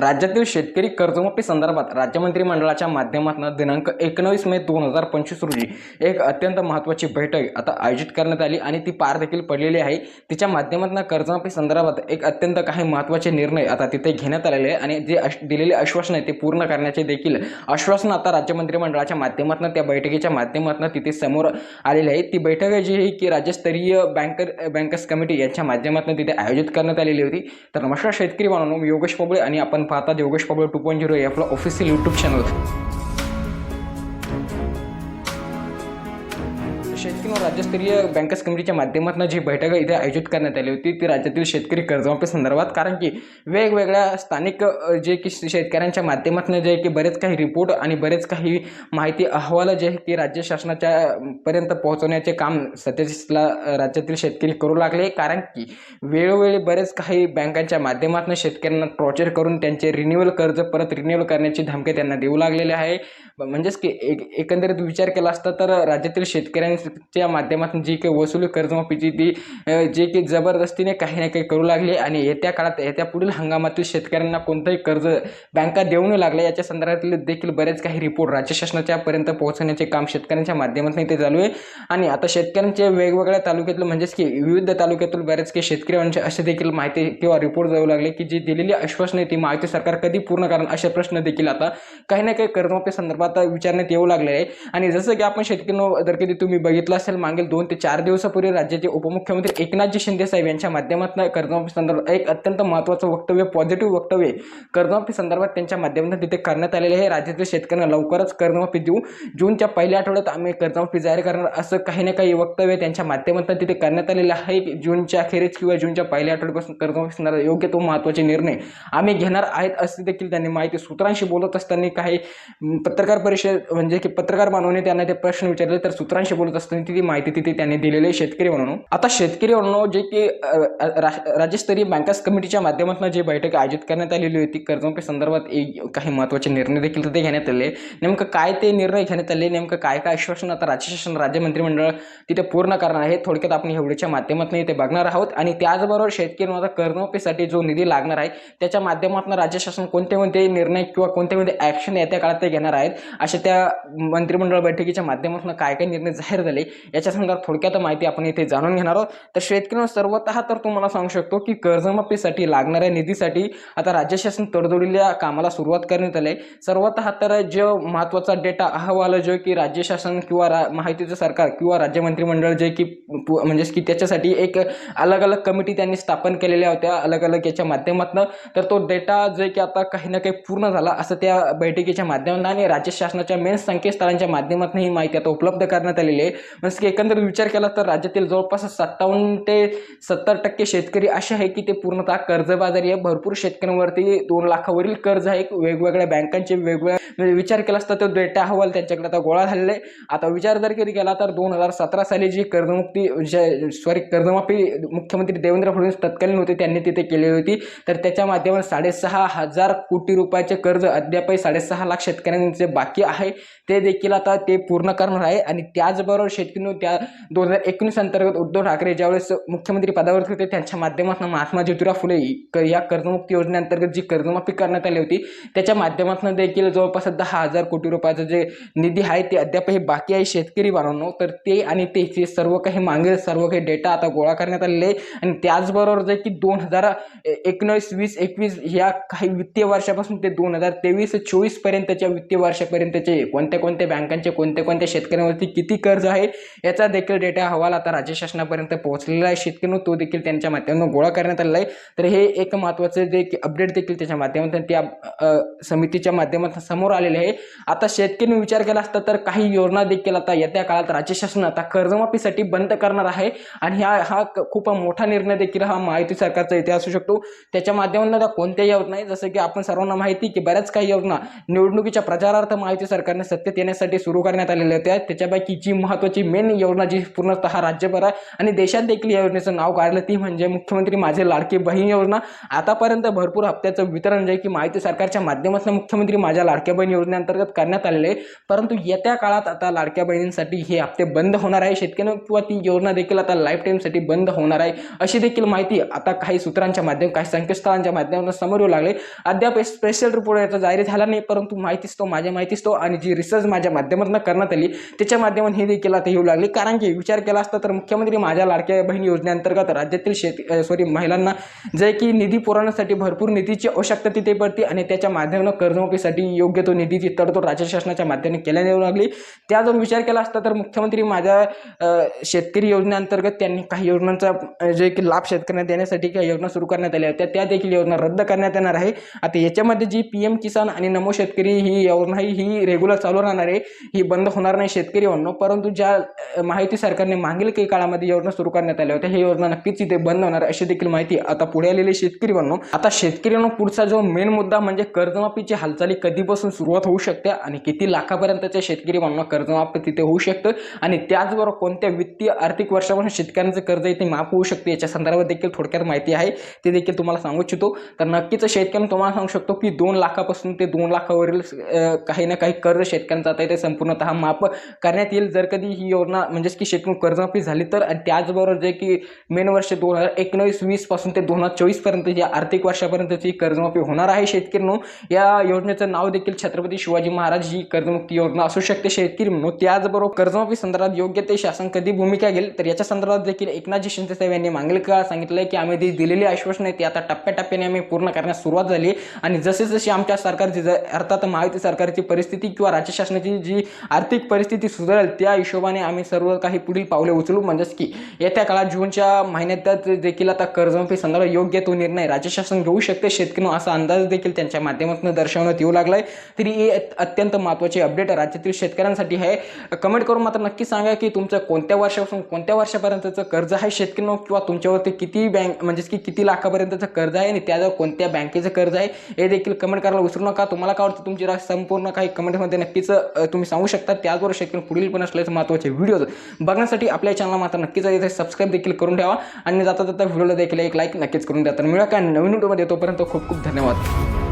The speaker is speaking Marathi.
राज्यातील शेतकरी कर्जमाफी संदर्भात राज्य मंत्रिमंडळाच्या माध्यमातून दिनांक एकोणवीस मे दोन हजार पंचवीस रोजी एक अत्यंत महत्त्वाची बैठक आता आयोजित करण्यात आली आणि ती पार देखील पडलेली आहे. तिच्या माध्यमातून कर्जमाफी संदर्भात एक अत्यंत काही महत्त्वाचे निर्णय आता तिथे घेण्यात आलेले आहे आणि जे अश दिलेले आश्वासन आहे ते पूर्ण करण्याचे देखील आश्वासन आता राज्य मंत्रिमंडळाच्या माध्यमातून त्या बैठकीच्या माध्यमातून तिथे समोर आलेली आहे. ती बैठक जी आहे की राज्यस्तरीय बँकर बँकर्स कमिटी यांच्या माध्यमातून तिथे आयोजित करण्यात आलेली होती. तर नमस्कार शेतकरी म्हणून मी योगेश पोबळे आणि आपण पाहतात Yogesh Pabale two point zero हे आपलं ऑफिशियल यूट्यूब चॅनल किंवा राज्यस्तरीय बँकर्स कमिटीच्या माध्यमातून जी बैठक इथे आयोजित करण्यात आली होती ती राज्यातील शेतकरी कर्जमाफी संदर्भात कारण की वेगवेगळ्या स्थानिक जे की शेतकऱ्यांच्या माध्यमातून जे आहे की बरेच काही रिपोर्ट आणि बरेच काही माहिती अहवाल जे आहे की राज्य शासनाच्या पर्यंत पोहोचवण्याचे काम सध्याला राज्यातील शेतकरी करू लागले. कारण की वेळोवेळी बरेच काही बँकांच्या माध्यमातून शेतकऱ्यांना टॉर्चर करून त्यांचे रिन्युअल कर्ज परत रिन्युअल करण्याची धमकी त्यांना देऊ लागलेली आहे. म्हणजेच की एक एकंदरीत विचार केला असता तर राज्यातील त्या माध्यमातून जी काही वसुली कर्जमाफीची ती जे की जबरदस्तीने काही ना काही करू लागली आणि येत्या काळात येत्या पुढील हंगामातील शेतकऱ्यांना कोणतंही कर्ज बँका देऊ न लागले याच्या संदर्भातील देखील बरेच काही रिपोर्ट राज्य शासनाच्या पर्यंत पोहोचवण्याचे काम शेतकऱ्यांच्या माध्यमातून ते चालू आहे. आणि आता शेतकऱ्यांचे वेगवेगळ्या तालुक्यातलं म्हणजेच की विविध तालुक्यातील बरेच काही शेतकरी म्हणजे असे देखील माहिती किंवा रिपोर्ट जाऊ लागले की जी दिलेली आश्वासने ती माहिती सरकार कधी पूर्ण कारण असे प्रश्न देखील आता काही ना काही कर्जमाफी संदर्भात विचारण्यात येऊ लागले आहे. आणि जसं की आपण शेतकरी जर कधी तुम्ही बघितलं असेल मागील दोन ते चार दिवसापूर्वी राज्याचे उपमुख्यमंत्री एकनाथजी शिंदे साहेब यांच्या माध्यमातून कर्जमाफी संदर्भात एक अत्यंत महत्त्वाचं वक्तव्य पॉझिटिव्ह वक्तव्य कर्जमाफी संदर्भात त्यांच्या माध्यमातून तिथे करण्यात आलेले आहे. राज्यातील शेतकऱ्यांना लवकरच कर्जमाफी देऊ. जूनच्या पहिल्या आठवड्यात आम्ही कर्जमाफी जाहीर करणार असं काही ना काही वक्तव्य त्यांच्या माध्यमातून तिथे करण्यात आलेलं आहे. की जूनच्या अखेरीस किंवा जूनच्या पहिल्या आठवड्यापासून कर्जमाफी संदर्भात योग्य तो महत्त्वाचे निर्णय आम्ही घेणार आहेत असे देखील त्यांनी माहिती सूत्रांशी बोलत असताना काही पत्रकार परिषद म्हणजे की पत्रकार बनवणे त्यांना ते प्रश्न विचारले तर सूत्रांशी बोलत असताना ती माहिती तिथे त्यांनी दिलेली आहे शेतकरी म्हणून आता शेतकरी म्हणून जे की रा- राज्यस्तरीय बँकर्स कमिटीच्या माध्यमातून जे बैठक आयोजित करण्यात आलेली होती कर्जमाफी संदर्भात एक काही महत्त्वाचे निर्णय देखील तिथे घेण्यात आले. नेमकं काय ते निर्णय घेण्यात आले नेमकं काय काय आश्वासन आता राज्य शासन राज्य मंत्रिमंडळ तिथे पूर्ण करणार आहे थोडक्यात आपण एवढ्याच्या माध्यमातून इथे बघणार आहोत. आणि त्याचबरोबर शेतकरी माझा कर्जमाफीसाठी जो निधी लागणार आहे त्याच्या माध्यमातून राज्य शासन कोणते कोणते निर्णय किंवा कोणते कोणते ॲक्शन येत्या काळात ते घेणार आहेत अशा त्या मंत्रिमंडळ बैठकीच्या माध्यमातून काय काय निर्णय जाहीर झाले याच्या संदर्भात थोडक्यात माहिती आपण इथे जाणून घेणार आहोत. तर शेतकऱ्यांना सर्वतः तर तुम्हाला सांगू शकतो की कर्जमाफीसाठी लागणाऱ्या निधीसाठी आता राज्य शासन तडजोडील्या कामाला सुरुवात करण्यात आली आहे. सर्वतः तर जो महत्त्वाचा डेटा अहवाल जो की राज्य शासन किंवा रा माहितीचं सरकार किंवा राज्य मंत्रिमंडळ जे की पु- म्हणजेच की त्याच्यासाठी एक अलग अलग कमिटी त्यांनी स्थापन केलेल्या होत्या अलग अलग याच्या माध्यमातून. तर तो डेटा जे की आता काही ना काही पूर्ण झाला असं त्या बैठकीच्या माध्यमातून आणि राज्य शासनाच्या मेन संकेतस्थळांच्या माध्यमातून ही माहिती आता उपलब्ध करण्यात आलेली आहे. म्हणजे की एकंदरीत विचार केला तर राज्यातील जवळपास सत्तावन्न ते सत्तर टक्के शेतकरी असे आहे की ते पूर्णतः कर्जबाजारी आहे. भरपूर शेतकऱ्यांवरती दोन लाखावरील कर्ज आहे. वेगवेगळ्या बँकांचे वेगवेगळ्या म्हणजे विचार केला असता तो डेटा अहवाल त्यांच्याकडे आता गोळा झालेला आहे. आता विचार जर कधी गेला तर दोन हजार सतरा साली जी कर्जमुक्ती सॉरी कर्जमाफी मुख्यमंत्री देवेंद्र फडणवीस तत्कालीन होते त्यांनी तिथे केलेली होती. तर त्याच्या माध्यमात साडेसहा हजार कोटी रुपयाचे कर्ज अद्यापही साडेसहा लाख शेतकऱ्यांचे बाकी आहे. ते देखील आता ते पूर्ण करणार आहे. आणि त्याचबरोबर शेतकरी त्या दोन हजार एकोणीस अंतर्गत उद्धव ठाकरे ज्यावेळेस मुख्यमंत्री पदावर होते त्यांच्या माध्यमातून महात्मा ज्योतिराव फुले क- या कर्जमुक्ती योजनेअंतर्गत जी कर्जमाफी करण्यात आली होती त्याच्या माध्यमातून देखील जवळपास दहा हजार कोटी रुपयाचं जे निधी आहे ते अद्यापही बाकी आहे शेतकरी बांधवांनो. तर ते आणि त्याचे सर्व काही मागेल सर्व काही डेटा आता गोळा करण्यात आलेले आहे. आणि त्याचबरोबर जे की दोन हजार एकोणीस वीस एकवीस या काही वित्तीय वर्षापासून ते दोन हजार तेवीस चोवीस पर्यंतच्या वित्तीय वर्षापर्यंतचे कोणत्या कोणत्या बँकांचे कोणत्या कोणत्या शेतकऱ्यांवरती किती कर्ज आहे याचा देखील डेटा अहवाल आता राज्य शासनापर्यंत पोहोचलेला आहे. शेतकऱ्यांनो तो देखील त्यांच्या माध्यमातून गोळा करण्यात आलेला आहे. तर हे एक महत्त्वाचं जे अपडेट देखील त्याच्या माध्यमातून त्या समितीच्या माध्यमातून समोर आलेले आहे. आता शेतकरी विचार केला असता तर काही योजना देखील आता येत्या काळात राज्य शासन आता कर्जमाफीसाठी बंद करणार आहे. आणि ह्या हा क- खूप मोठा निर्णय देखील हा माहिती सरकारचा इथे असू शकतो. त्याच्या माध्यमातून आता कोणत्याही योजना आहे जसं की आपण सर्वांना माहिती की बऱ्याच काही योजना निवडणुकीच्या प्रचारार्थ माहिती सरकारने सत्तेत येण्यासाठी सुरू करण्यात आलेल्या होत्या त्याच्यापैकी जी महत्त्वाची मेन मेन योजना जी पूर्णतः राज्यभर आहे. आणि देशात देखील या योजनेचं नाव काढलं ती म्हणजे मुख्यमंत्री माझे लाडकी बहीण योजना. आतापर्यंत भरपूर हप्त्याचं वितरण जे आहे की माहिती सरकारच्या माध्यमातून मुख्यमंत्री माझ्या लाडक्या बहीण योजनेअंतर्गत करण्यात आलेले. आहे परंतु येत्या काळात आता लाडक्या बहिणींसाठी हे हप्ते बंद होणार आहे. शेतकऱ्यांना किंवा ती योजना देखील आता लाईफ टाईमसाठी बंद होणार आहे. अशी देखील माहिती आता काही सूत्रांच्या माध्यम काही संकेतस्थळांच्या माध्यमातून समोर येऊ लागले. अद्याप स्पेशल रिपोर्ट याचा जाहीर झाला नाही. परंतु माहितीच तो माझ्या माहितीच तो आणि जी रिसर्च माझ्या माध्यमातून करण्यात आली त्याच्या माध्यमातून हे देखील आता येऊ लागले. कारण की विचार केला असता तर मुख्यमंत्री माझ्या लाडक्या बहीण योजनेअंतर्गत राज्यातील शेती सॉरी महिलांना जे की निधी पुरवण्यासाठी भरपूर निधीची आवश्यकता तिथे पडते आणि त्याच्या माध्यमानं कर्जमुखीसाठी योग्य तो निधीची तरतूद राज्य शासनाच्या माध्यमाने केल्याने येऊ लागली. त्या जर विचार केला असता तर मुख्यमंत्री माझ्या शेतकरी योजनेअंतर्गत त्यांनी काही योजनांचा जे की लाभ शेतकऱ्यांना देण्यासाठी काही योजना सुरू करण्यात आल्या होत्या. त्या देखील योजना रद्द करण्यात येणार आहे. आता याच्यामध्ये जी पी एम किसान आणि नमो शेतकरी ही योजना ही ही रेग्युलर चालू राहणार आहे. ही बंद होणार नाही शेतकरी म्हणून परंतु ज्या माहिती सरकारने मागील काही काळामध्ये योजना सुरू करण्यात आल्या होत्या. ही योजना नक्कीच इथे बंद होणार अशी देखील माहिती आता पुढे आलेली शेतकरी म्हणून आता शेतकरी पुढचा जो मेन मुद्दा म्हणजे कर्जमाफीची हालचाली कधीपासून सुरुवात होऊ शकते आणि किती लाखापर्यंतच्या शेतकरी म्हणून कर्जमाफी तिथे होऊ शकतं आणि त्याचबरोबर कोणत्या वित्तीय आर्थिक वर्षापासून शेतकऱ्यांचं कर्ज इथे माफ होऊ शकते याच्या संदर्भात देखील थोडक्यात माहिती आहे. ते देखील तुम्हाला सांगू इच्छितो. तर नक्कीच शेतकऱ्यांना तुम्हाला सांगू शकतो की दोन लाखापासून ते दोन लाखावरील काही ना काही कर्ज शेतकऱ्यांचं आता इथे संपूर्णतः माफ करण्यात येईल. जर कधी ही योजना म्हणजेच की शेतकरी कर्जमाफी झाली तर आणि त्याचबरोबर जे की मेन वर्ष दोन हजार एकोणीस वीसपासून ते दोन हजार चोवीसपर्यंत या आर्थिक वर्षापर्यंतची कर्जमाफी होणार आहे शेतकऱ्यांनो या योजनेचं नाव देखील छत्रपती शिवाजी महाराज ही कर्जमुक्ती योजना असू शकते शेतकरी म्हणून त्याचबरोबर कर्जमाफी संदर्भात योग्य ते शासन कधी भूमिका घेईल तर याच्या संदर्भात देखील एकनाथजी शिंदे साहेब यांनी मागील सांगितलं सांगितलंय की आम्ही जी दिलेली आश्वासन आहे ती आता टप्प्याटप्प्याने आम्ही पूर्ण करण्यास सुरुवात झाली आणि जसे जशी आमच्या सरकारची ज- अर्थात महायुती सरकारची परिस्थिती किंवा राज्य शासनाची जी आर्थिक परिस्थिती सुधारेल त्या हिशोबाने आम्ही सर्व काही पुढील पावले उचलू म्हणजेच की येत्या काळात जूनच्या महिन्यात देखील आता कर्जमाफी संदर्भात योग्य तो निर्णय राज्य शासन घेऊ शकते शेतकरी असा अंदाज देखील त्यांच्या माध्यमातून दर्शवण्यात येऊ लागलाय. तरी ही अत्यंत महत्त्वाची अपडेट राज्यातील शेतकऱ्यांसाठी आहे. कमेंट करून मात्र नक्की सांगा की तुमचं कोणत्या वर्षापासून कोणत्या वर्षापर्यंतचं कर्ज आहे शेतकऱ्यांनो किंवा तुमच्यावरती किती बँक म्हणजेच की किती लाखापर्यंतचं कर्ज आहे आणि त्याजवळ कोणत्या बँकेचं कर्ज आहे हे देखील कमेंट करायला विसरू नका. तुम्हाला काय वाटतं तुमची संपूर्ण काही कमेंटमध्ये नक्कीच तुम्ही सांगू शकता. त्याचबरोबर शेतकरी पुढील पण असल्याचे महत्त्वाचे व्हिडिओज बघण्यासाठी आपल्या चॅनलला मात्र नक्कीच इथे सबस्क्राईब देखील करून ठेवा. आणि जाता जाता व्हिडिओला देखील एक लाईक नक्कीच करून द्या. तर मिळा काय नवीन व्हिडिओमध्ये. तोपर्यंत खूप खूप धन्यवाद.